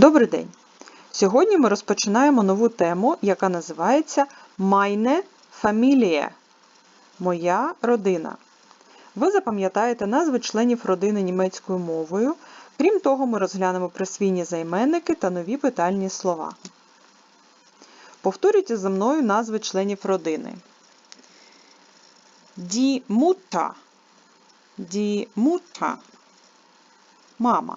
Добрий день! Сьогодні ми розпочинаємо нову тему, яка називається Meine Familie Моя родина. Ви запам'ятаєте назви членів родини німецькою мовою. Крім того, ми розглянемо присвійні займенники та нові питальні слова. Повторюйте за мною назви членів родини. Die Mutter. Die Mutter. Мама.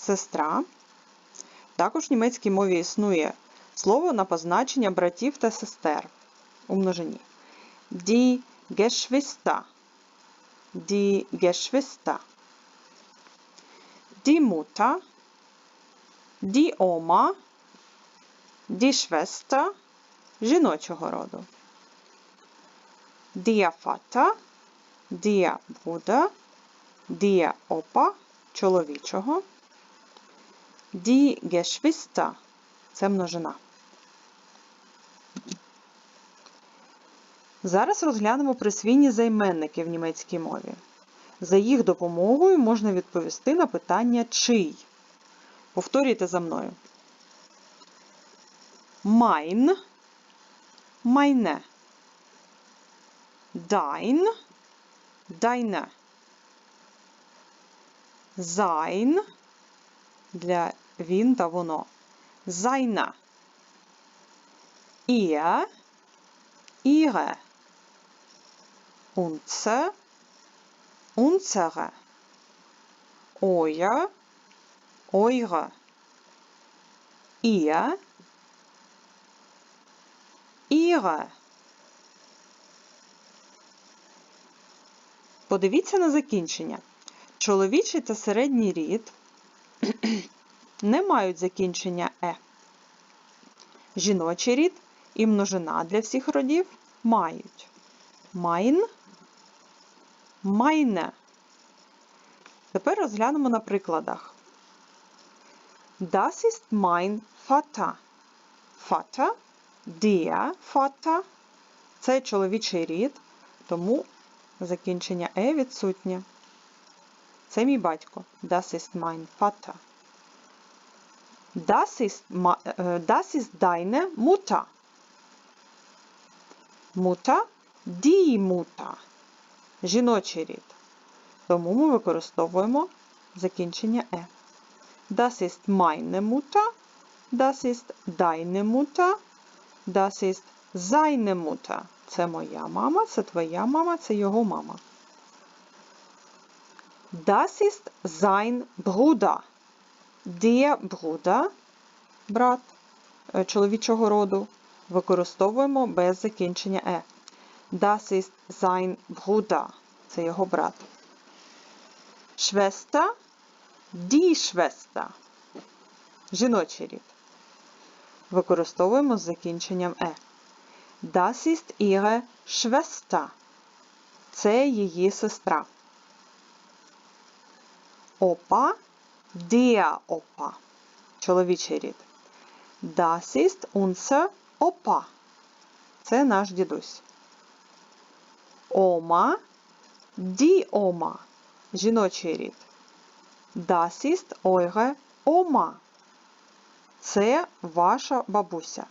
Die. Сестра. Також в німецькій мові існує слово на позначення братів та сестер у множині. Die Geschwister. Die Geschwister. Die Mutter. Die Oma. Die Schwester жіночого роду. Der Vater. Der Bruder. Der Opa чоловічого. Die Geschwister – це множина. Зараз розглянемо присвійні займенники в німецькій мові. За їх допомогою можна відповісти на питання чий. Повторюйте за мною. Mein – meine. Dein – deine. Sein для він та воно. Seine. Ihr, ihre. Unser, unsere. Euer, eure. Ihr, ihre. Подивіться на закінчення. Чоловічий та середній рід не мають закінчення е. Жіночий рід і множина для всіх родів мають. Mein, meine. Тепер розглянемо на прикладах. Das ist mein Vater. Vater, der Vater. Це чоловічий рід, тому закінчення е відсутнє. Це мій батько. Das ist mein Vater. Das ist, das ist deine Mutter. Mutter, die Mutter. Жіночий рід. Тому ми використовуємо закінчення е. Das ist meine Mutter. Das ist deine Mutter. Das ist seine Mutter. Це моя мама, це твоя мама, це його мама. Das ist sein Bruder. Der Bruder, брат чоловічого роду, використовуємо без закінчення е. Das ist sein Bruder. Це його брат. Schwester, die Schwester. Жіночий рід. Використовуємо з закінченням е. Das ist ihre Schwester. Це її сестра. Опа, Opa. Чоловічий рід. Das ist unser Opa. Це наш дідусь. Ома, Oma. Жіночий рід. Das ist eure Oma. Це ваша бабуся.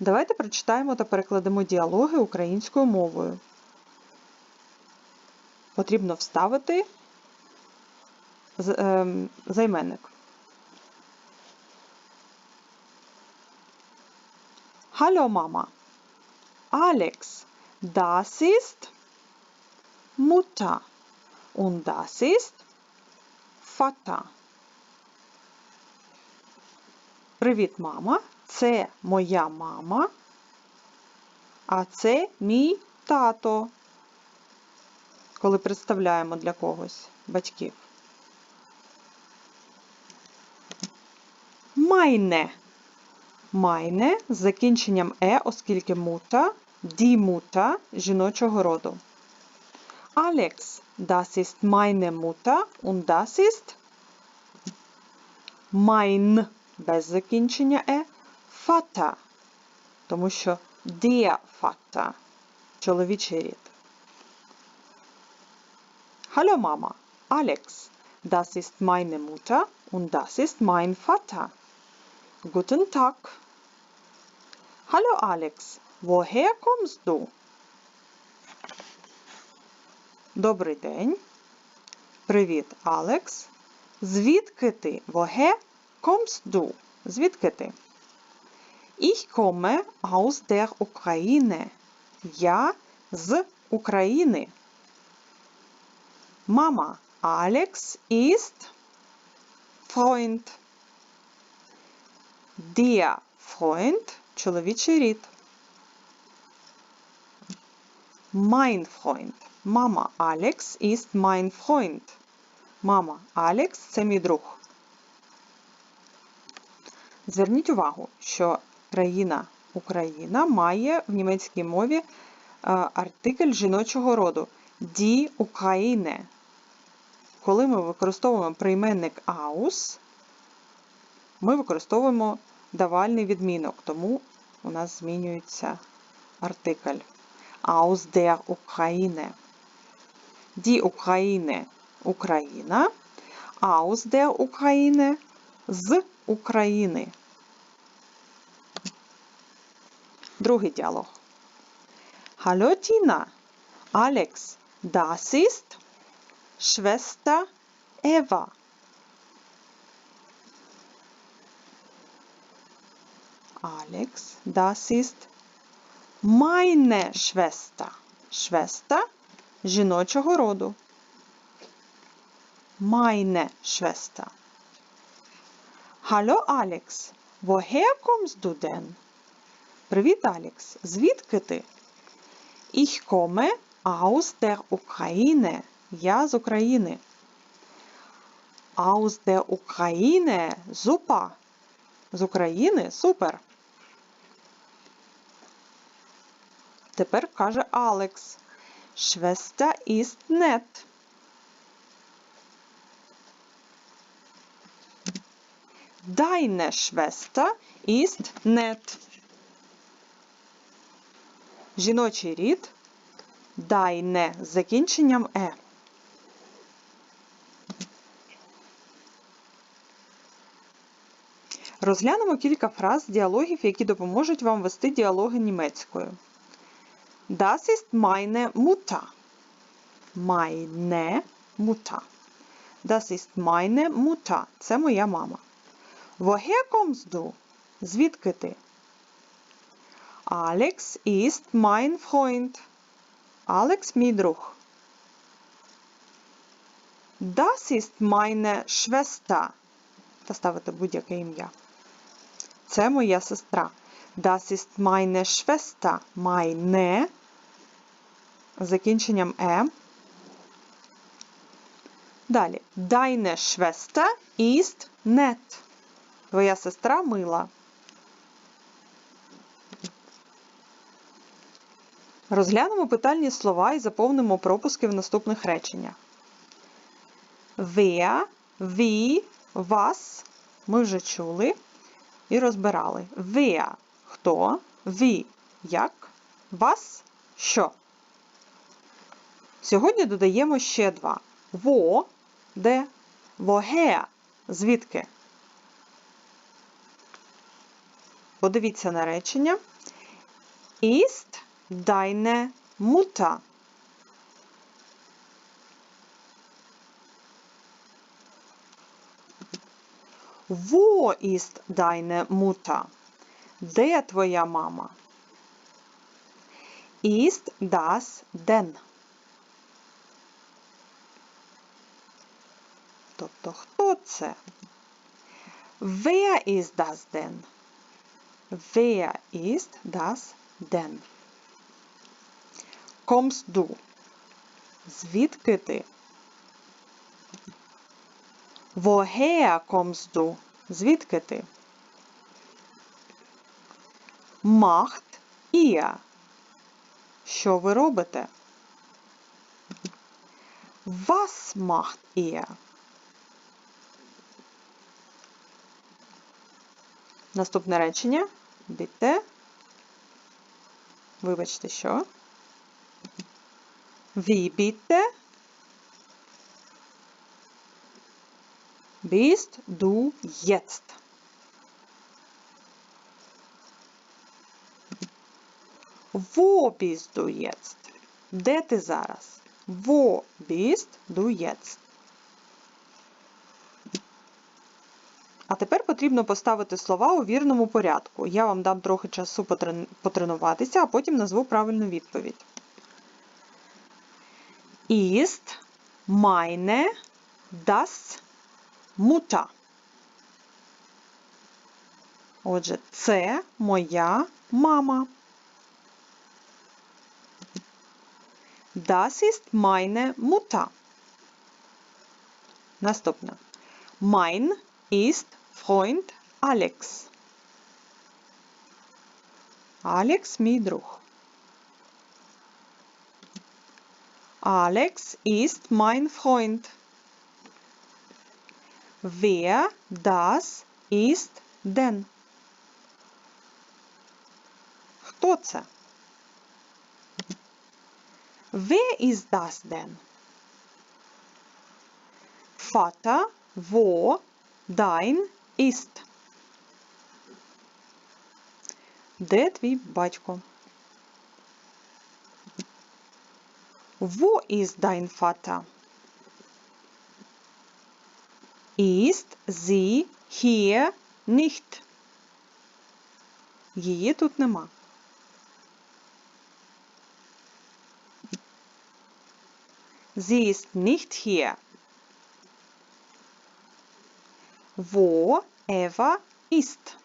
Давайте прочитаємо та перекладемо діалоги українською мовою. Потрібно вставити займенник. Hallo Mama. Alex, das ist Mutter und das ist Vater. Привіт, мама. Це моя мама, а це мій тато. Коли представляємо для когось батьків. Майне. Майне з закінченням е, оскільки мута, ді мута жіночого роду. Alex, das ist meine Mutter und das ist mein без закінчення е, Vater, тому що der Vater – чоловічий рід. Hallo Mama, Alex, das ist meine Mutter und das ist mein Vater. Guten Tag. Hallo Alex, woher kommst du? Добрий день. Привіт, Алекс. Звідки ти? Woher kommst du? Звідки ти? Ich komme aus der Ukraine. Я з України. Мама, Alex ist Freund. Der Freund – чоловічий рід. Mein Freund. Мама, Alex ist mein Freund. Мама, Алекс це мій друг. Зверніть увагу, що країна Україна має в німецькій мові е, артикль жіночого роду Die Ukraine. Коли ми використовуємо прийменник aus, ми використовуємо давальний відмінок, тому у нас змінюється артикль. Aus der Ukraine. Die Ukraine Україна. Aus der Ukraine з України. Другий діалог. Hallo Tina. Alex, das ist Schwester Eva. Alex, das ist meine Schwester. Schwester жіночого роду. Meine Schwester. Hallo Alex, woher kommst du denn? Привіт, Алекс. Звідки ти? Ich komme aus der Ukraine. Я з України. Aus der Ukraine. Super. З України супер. Тепер каже Алекс. Schwester ist nett. Deine Schwester ist nett. Жіночий рід Deine з закінченням е. Розглянемо кілька фраз діалогів, які допоможуть вам вести діалоги німецькою. Das ist meine Mutter. Meine Mutter. Das ist meine Mutter. Це моя мама. Woher kommst du? Звідки ти? Alex ist mein Freund. Алекс мій друг. Das ist meine Schwester. Та ставити будь-яке ім'я. Це моя сестра. Das ist meine Schwester. Meine закінченням е. Далі. Deine Schwester ist nett. Твоя сестра мила. Розглянемо питальні слова і заповнимо пропуски в наступних реченнях. Wer, wie, was ми вже чули і розбирали. Wer – хто, wie – як, was – що. Сьогодні додаємо ще два. Wo – де, woher – звідки. Подивіться на речення. Ist deine Mutter? Wo ist deine Mutter? Де твоя мама? Ist das denn? Тобто, хто це? Wer ist das denn? Wer ist das denn? Kommst du? Звідки ти? Kommst du? Звідки ти? Macht ihr. Що ви робите? Was macht ihr? Наступне речення. Bitte. Вибачте, що? Wie bitte? Bist du jetzt? Wo bist du jetzt? Де ти зараз? Wo bist du jetzt? А тепер потрібно поставити слова у вірному порядку. Я вам дам трохи часу потренуватися, а потім назву правильну відповідь. Ist meine das Mutter. Отже, це моя мама. Das ist meine Mutter. Наступне. Mein ist Freund Alex. Алекс мій друг. Alex ist mein Freund. Wer das ist denn? Хто це? Wer ist das denn? Vater, wo dein ist? Де твій батько? Wo ist dein Vater? Ist sie hier nicht? Її тут нема. Sie ist nicht hier. Wo Eva ist.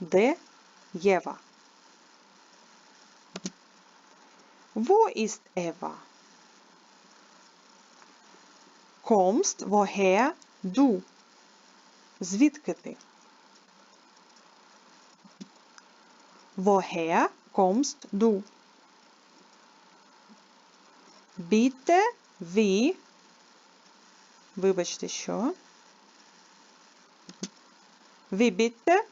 Де Єва? Wo ist Eva? Kommst woher du? Звідки ти? Woher kommst du? Bitte wie Вибачте, що? Ви bitte.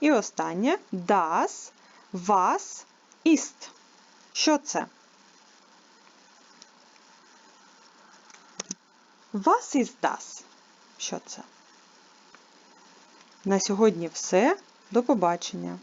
І останнє das, was ist. Що це? Was is das? Що це? На сьогодні все. До побачення.